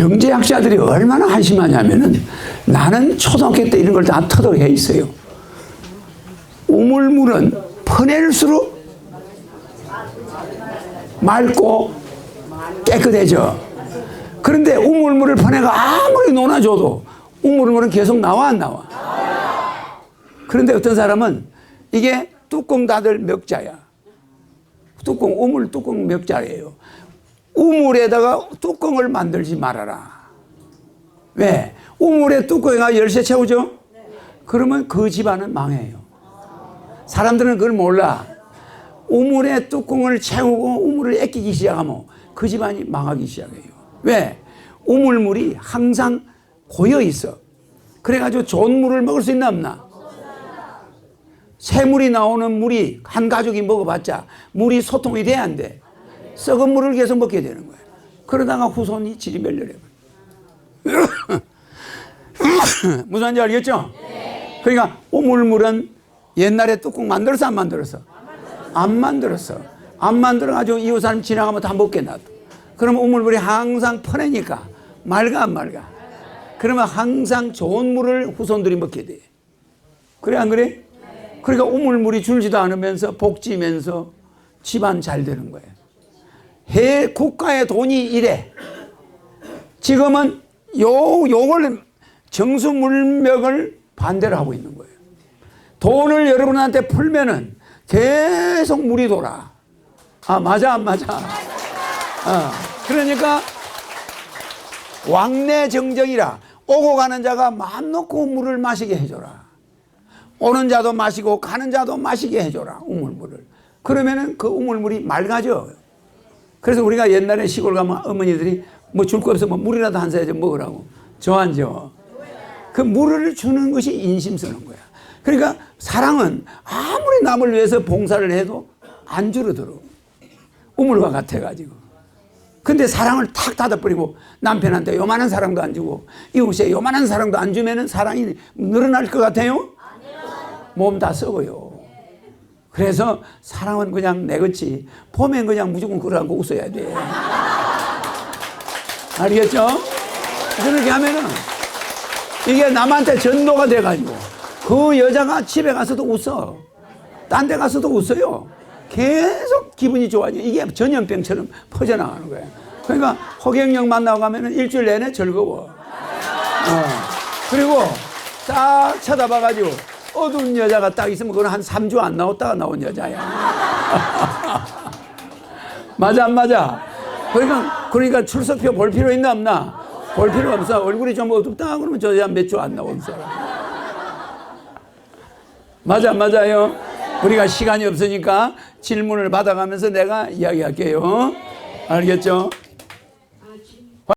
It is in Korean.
경제학자들이 얼마나 한심하냐면은 나는 초등학교 때 이런 걸 다 터득해 있어요. 우물물은 퍼낼수록 맑고 깨끗해져. 그런데 우물물을 퍼내가 아무리 논아줘도 우물물은 계속 나와 안 나와. 그런데 어떤 사람은 이게 뚜껑 닫을 멱자야. 뚜껑, 우물 뚜껑 멱자예요. 우물에다가 뚜껑을 만들지 말아라. 왜? 우물에 뚜껑이가 열쇠 채우죠? 그러면 그 집안은 망해요. 사람들은 그걸 몰라. 우물에 뚜껑을 채우고 우물을 애끼기 시작하면 그 집안이 망하기 시작해요. 왜? 우물물이 항상 고여 있어. 그래가지고 좋은 물을 먹을 수 있나 없나? 새물이 나오는 물이 한 가족이 먹어봤자 물이 소통이 돼야 안 돼. 썩은 물을 계속 먹게 되는 거야. 그러다가 후손이 지리멸렬해. 무슨 말인지 알겠죠? 그러니까 우물물은 옛날에 뚜껑 만들었어 안 만들었어? 안 만들었어. 안 만들어가지고 이웃 사람 지나가면 다 먹게 놔둬. 그러면 우물물이 항상 퍼내니까 맑아 안 맑아? 그러면 항상 좋은 물을 후손들이 먹게 돼. 그래 안 그래? 그러니까 우물물이 줄지도 않으면서 복지면서 집안 잘 되는 거예요. 해 국가의 돈이 이래. 지금은 요 요걸 정수 물맥을 반대로 하고 있는 거예요. 돈을 여러분한테 풀면은 계속 물이 돌아. 아 맞아 안 맞아? 어, 그러니까 왕래 정정이라 오고 가는 자가 마음 놓고 물을 마시게 해줘라. 오는 자도 마시고 가는 자도 마시게 해줘라 우물물을. 그러면은 그 우물물이 맑아져. 그래서 우리가 옛날에 시골 가면 어머니들이 뭐 줄 거 없으면 물이라도 한 사야 좀 먹으라고. 저안 줘. 그 물을 주는 것이 인심 쓰는 거야. 그러니까 사랑은 아무리 남을 위해서 봉사를 해도 안 줄어들어. 우물과 같아가지고. 근데 사랑을 탁 닫아버리고 남편한테 요만한 사랑도 안 주고 이웃에 요만한 사랑도 안 주면은 사랑이 늘어날 것 같아요? 몸 다 썩어요. 그래서 사랑은 그냥 내것이 봄엔 그냥 무조건 그러고 웃어야 돼. 알겠죠? 그렇게 하면은 이게 남한테 전도가 돼가지고 그 여자가 집에 가서도 웃어. 딴 데 가서도 웃어요. 계속 기분이 좋아져. 이게 전염병처럼 퍼져나가는 거예요. 그러니까 호갱령 만나고 가면은 일주일 내내 즐거워. 어. 그리고 딱 쳐다봐가지고 어두운 여자가 딱 있으면 그건 한 3주 안 나왔다가 나온 여자야. 맞아, 안 맞아? 그러니까, 그러니까 출석표 볼 필요 있나 없나? 볼 필요 없어. 얼굴이 좀 어둡다 그러면 저 여자 몇 주 안 나온 사람. 맞아, 안 맞아요? 우리가 시간이 없으니까 질문을 받아가면서 내가 이야기할게요. 알겠죠?